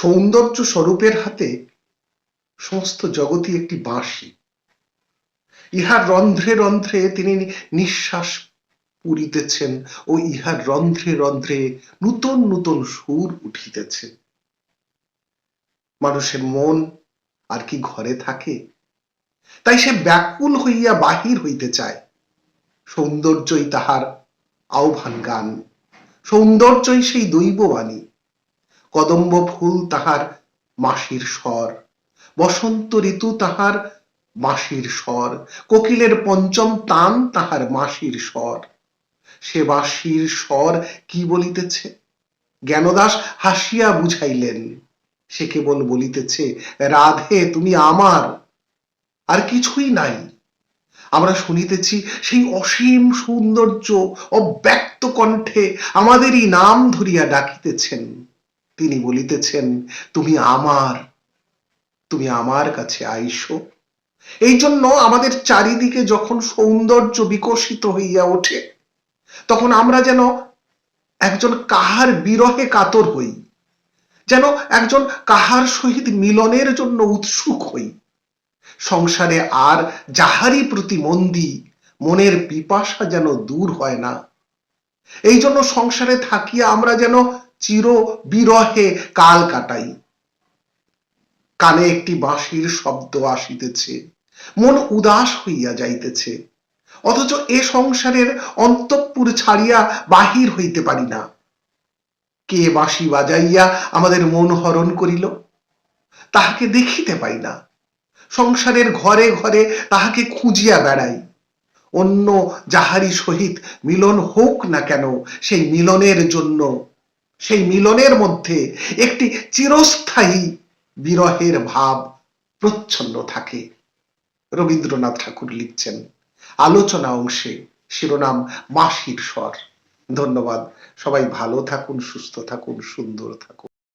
সৌন্দর্য স্বরূপের হাতে সমস্ত জগতই একটি বাঁশি। ইহার রন্ধ্রে রন্ধ্রে তিনি নিঃশ্বাস পুরিতেছেন ও ইহার রন্ধ্রে রন্ধ্রে নূতন নূতন সুর উঠিতেছে। মানুষের মন আর কি ঘরে থাকে? তাই সে ব্যাকুল হইয়া বাহির হইতে চায়। সৌন্দর্যই তাহার আহ্বান গান। সৌন্দর্যই সেই দৈববাণী। কদম্ব ফুল তাহার মাসির স্বর। বসন্ত ঋতু তাহার মাসির স্বর। কোকিলের পঞ্চম তান তাহার মাসির স্বর। সে বাসির স্বর কি বলিতেছে? জ্ঞানদাস হাসিয়া বুঝাইলেন, সে কেবল বলিতেছে, রাধে, তুমি আমার। আর কিছুই নাই। আমরা শুনিতেছি সেই অসীম সৌন্দর্য অব্যক্ত কণ্ঠে আমাদেরই নাম ধরিয়া ডাকিতেছেন। তিনি বলিতেছেন, তুমি আমার তুমি আমার কাছে আইসো। এই জন্য আমাদের চারিদিকে যখন সৌন্দর্য বিকশিত হইয়া ওঠে, তখন আমরা যেন একজন কাহার বিরহে কাতর হই, যেন একজন কাহার সহিত মিলনের জন্য উৎসুক হই। সংসারে আর যাহারই প্রতি মন্দি, মনের পিপাসা যেন দূর হয় না। এই জন্য সংসারে থাকিয়া আমরা যেন চির বিরহে কাল কাটাই। কানে একটি বাঁশির শব্দ আসিতেছে, মন উদাস হইয়া যাইতেছে, অথচ এ সংসারের অন্তঃপুর ছাড়িয়া বাহির হইতে পারি না। কে বাঁশি বাজাইয়া আমাদের মন হরণ করিল? তাহাকে দেখিতে পাই না। সংসারের ঘরে ঘরে তাহাকে খুঁজিয়া বেড়াই। অন্য যাহারি সহিত মিলন হোক না কেন, সেই মিলনের জন্য সেই মিলনের মধ্যে একটি চিরস্থায়ী বিরহের ভাব প্রচ্ছন্ন থাকে। রবীন্দ্রনাথ ঠাকুর লিখছেন, আলোচনা অংশে শিরোনাম মাসির স্বর। ধন্যবাদ। সবাই ভালো থাকুন, সুস্থ থাকুন, সুন্দর থাকুন।